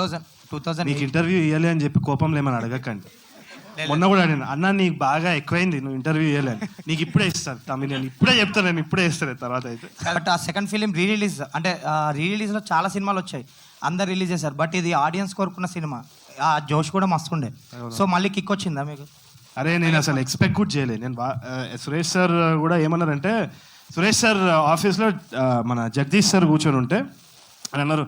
Thousand two thousand నీకు interview ఇవ్వాలి అని చెప్పి కోపంలో ఏమని అడగకండి. మొన్న కూడా అడిగిన అన్న నీకు బాగా ఎక్కువైంది నువ్వు ఇంటర్వ్యూ ఇవ్వాలి అని. నీకు ఇప్పుడే ఇస్తాను తమిళ ఇప్పుడే చెప్తాను నేను ఇప్పుడే ఇస్తాను తర్వాత అయితే. బట్ ఆ సెకండ్ ఫిలిం రీ రిలీజ్ అంటే రీ రిలీజ్లో చాలా సినిమాలు వచ్చాయి. అందరు రిలీజ్ చేశారు. బట్ ఇది ఆడియన్స్ కోరుకున్న సినిమా. ఆ జోష్ కూడా మస్తుండే సో మళ్ళీ కిక్ వచ్చిందా మీకు? అరే నేను అసలు ఎక్స్పెక్ట్ కూడా చేయలేదు నేను సురేష్ సార్ కూడా ఏమన్నారంటే సురేష్ సార్ ఆఫీస్లో మన జగదీష్ సార్ కూర్చొని ఉంటే అని అన్నారు.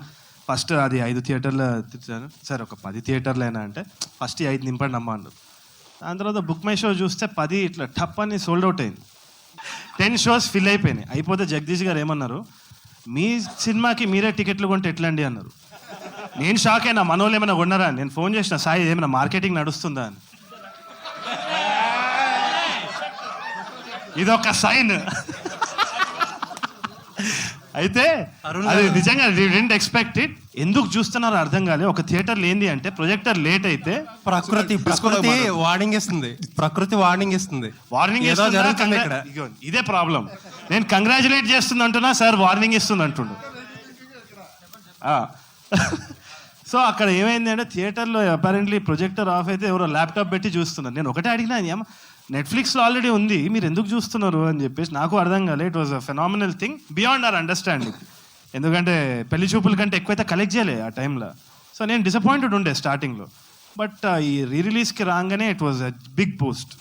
ఫస్ట్ అది ఐదు థియేటర్లు తిట్టాను సార్ ఒక పది థియేటర్లైనా అంటే ఫస్ట్ ఈ ఐదు నింపండి అమ్మా అన్నారు. దాని తర్వాత బుక్ మై షో చూస్తే పది ఇట్లా టప్ అని సోల్డ్ అవుట్ అయింది. టెన్ షోస్ ఫిల్ అయిపోయినాయి. అయిపోతే జగదీష్ గారు ఏమన్నారు? మీ సినిమాకి మీరే టికెట్లు కొంటే ఎట్లండి అన్నారు. నేను షాక్ అయినా మనోళ్ళు ఏమైనా కొన్నారా? అని. నేను ఫోన్ చేసిన సాయి ఏమైనా మార్కెటింగ్ నడుస్తుందా అని. ఇదొక సైన్. అయితే అది నిజంగా డెంట్ ఎక్స్పెక్ట్ ఇట్ ఎందుకు చూస్తున్నారో అర్థం కాలే. ఒక థియేటర్ లేనిది అంటే ప్రొజెక్టర్ లేట్ అయితే ప్రకృతి ప్రకృతి వార్నింగ్ ఇస్తుంది. ప్రకృతి వార్నింగ్ ఇస్తుంది. వార్నింగ్ ఏదో జరుగుతుంది ఇక్కడ. ఇదే ప్రాబ్లం నేను కంగ్రాచులేట్ చేస్తుంది అంటున్నా సార్ వార్నింగ్ ఇస్తుంది అంటుండు సో అక్కడ ఏమైంది అంటే థియేటర్లో అపారెంట్లీ ప్రొజెక్టర్ ఆఫ్ అయితే ఎవరో ల్యాప్టాప్ పెట్టి చూస్తున్నారు. నేను ఒకటే అడిగినా ఏమ నెట్ఫ్లిక్స్లో ఆల్రెడీ ఉంది. మీరు ఎందుకు చూస్తున్నారు అని చెప్పేసి నాకు అర్థం కాలే. It was a phenomenal thing beyond our understanding ఎందుకంటే పెళ్ళి చూపుల కంటే ఎక్కువైతే కలెక్ట్ చేయలే ఆ టైంలో సో నేను డిసప్పాయింటెడ్ ఉండే స్టార్టింగ్లో బట్ ఈ రీ రిలీజ్కి రాగానే it was a big boost